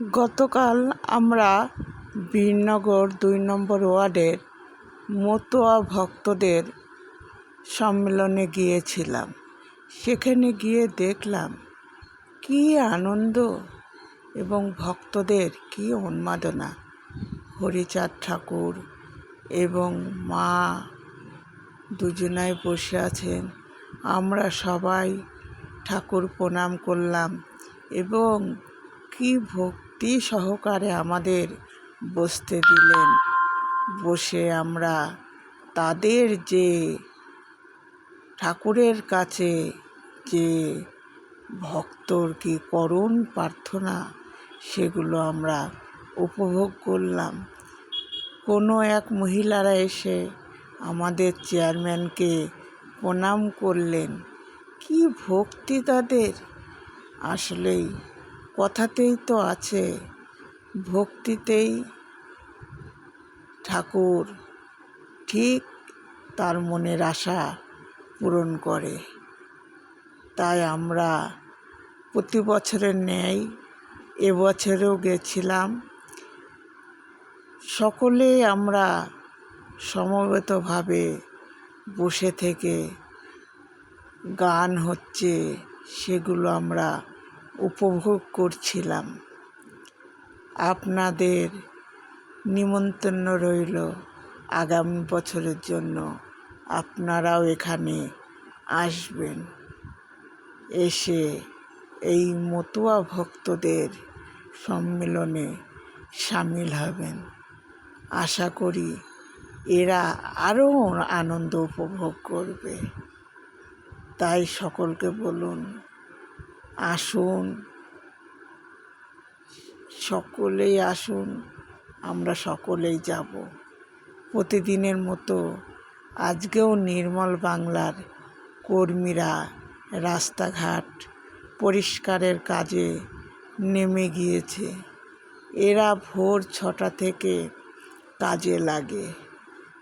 গতকাল আমরা বীরনগর দুই নম্বর ওয়ার্ডের মতুয়া ভক্তদের সম্মেলনে গিয়েছিলাম। সেখানে গিয়ে দেখলাম, কী আনন্দ এবং ভক্তদের কী উন্মাদনা। হরিচাঁদ ঠাকুর এবং মা দুজনায় বসে আছেন। আমরা সবাই ঠাকুর প্রণাম করলাম এবং কি ভক্তি সহকারে আমাদের বসতে দিলেন। বসে আমরা তাদের যে ঠাকুরের কাছে যে ভক্তর কি করুণ প্রার্থনা, সেগুলো আমরা উপভোগ করলাম। কোনো এক মহিলারা এসে আমাদের চেয়ারম্যানকে প্রণাম করলেন। কি ভক্তি তাদের! আসলেই কথাতেই তো আছে, ভক্তিতেই ঠাকুর ঠিক তার মনের আশা পূরণ করে। তাই আমরা প্রতি বছরের ন্যায় এবছরেও গেছিলাম। সকলেই আমরা সমবেতভাবে বসে থেকে গান হচ্ছে, সেগুলো আমরা উপভোগ করছিলাম। আপনাদের নিমন্ত্রণ রইল আগামী বছরের জন্য। আপনারাও এখানে আসবেন। এসে এই মতুয়া ভক্তদের সম্মেলনে সামিল হবেন। আশা করি এরা আরও আনন্দ উপভোগ করবে। তাই সকলকে বলুন আসুন। সকলেই আসুন, আমরা সকলেই যাব। প্রতিদিনের মতো আজকেও নির্মল বাংলার কর্মীরা রাস্তাঘাট পরিষ্কারের কাজে নেমে গিয়েছে। এরা ভোর ছটা থেকে কাজে লাগে।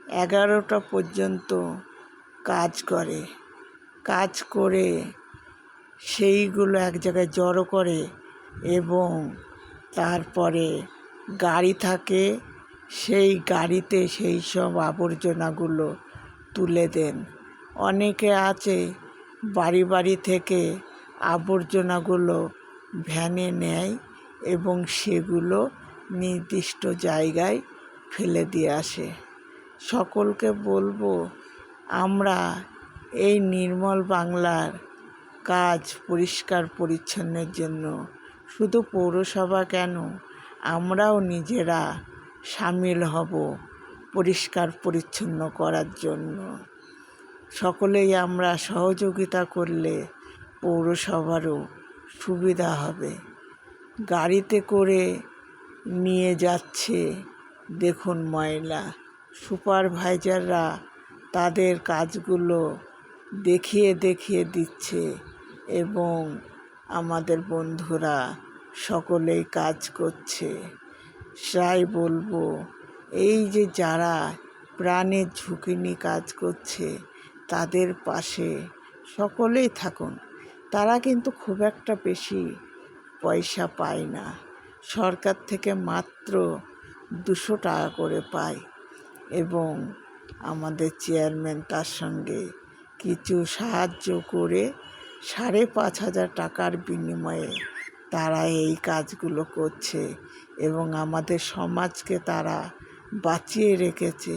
এগারোটা পর্যন্ত কাজ করে। কাজ করে সেইগুলো এক জায়গায় জড়ো করে এবং তারপরে গাড়ি থাকে, সেই গাড়িতে সেই সব আবর্জনাগুলো তুলে দেন। অনেকে আছে বাড়ি বাড়ি থেকে আবর্জনাগুলো ভ্যানে নেয় এবং সেগুলো নির্দিষ্ট জায়গায় ফেলে দিয়ে আসে। সকলকে বলব, আমরা এই নির্মল বাংলার কাজ পরিষ্কার পরিচ্ছন্নের জন্য। শুধু পৌরসভা কেন? আমরাও নিজেরা সামিল হব পরিষ্কার পরিচ্ছন্ন করার জন্য। সকলেই আমরা সহযোগিতা করলে পৌরসভারও সুবিধা হবে। গাড়িতে করে নিয়ে যাচ্ছে দেখুন ময়লা। সুপারভাইজাররা তাদের কাজগুলো দেখিয়ে দেখিয়ে দিচ্ছে। এবং আমাদের বন্ধুরা সকলেই কাজ করছে। তাই বলব, এই যে যারা প্রাণের ঝুঁকি নিয়ে কাজ করছে, তাদের পাশে সকলেই থাকুন। তারা কিন্তু খুব একটা বেশি পয়সা পায় না। সরকার থেকে মাত্র দুশো টাকা করে পায় এবং আমাদের চেয়ারম্যান তার সঙ্গে কিছু সাহায্য করে সাড়ে পাঁচ হাজার টাকার বিনিময়ে তারা এই কাজগুলো করছে এবং আমাদের সমাজকে তারা বাঁচিয়ে রেখেছে।